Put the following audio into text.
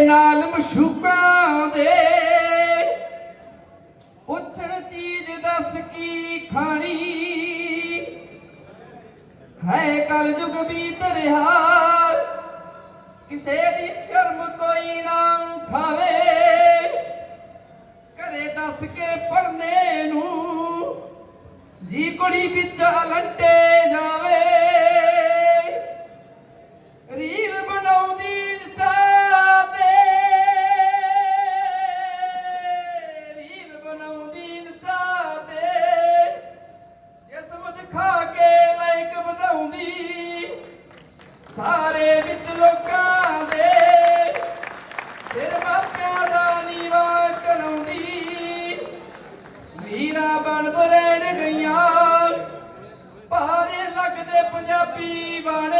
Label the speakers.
Speaker 1: ਨਾਲ ਮਸ਼ੂਕਾਂ ਦੇ। ਪੁੱਛਣ ਚੀਜ਼ ਦੱਸ ਕੀ ਖਾਣੀ। ਹੈ ਕਰ ਜੁਗ ਵੀ ਰਿਹਾ ਕਿਸੇ ਦੀ ਸ਼ਰਮ ਕੋਈ ਨਾ ਖਾਵੇ ਘਰੇ ਦੱਸ ਕੇ ਪੜਨੇ ਨੂੰ। ਜੀ ਕੁੜੀ ਵਿੱਚ ਅਲੰਟੇ ਜਾ ਸਾਰੇ ਵਿੱਚ ਲੋਕਾਂ ਦੇ ਸਿਰ ਮਾਪਿਆਂ ਦਾ ਨੀਵਾ ਕਰਾਉਂਦੀ। ਵੀਰਾ ਬਣ ਬਰੇਣ ਗਈਆਂ, ਭਾਰੇ ਲੱਗਦੇ ਪੰਜਾਬੀ ਬਣ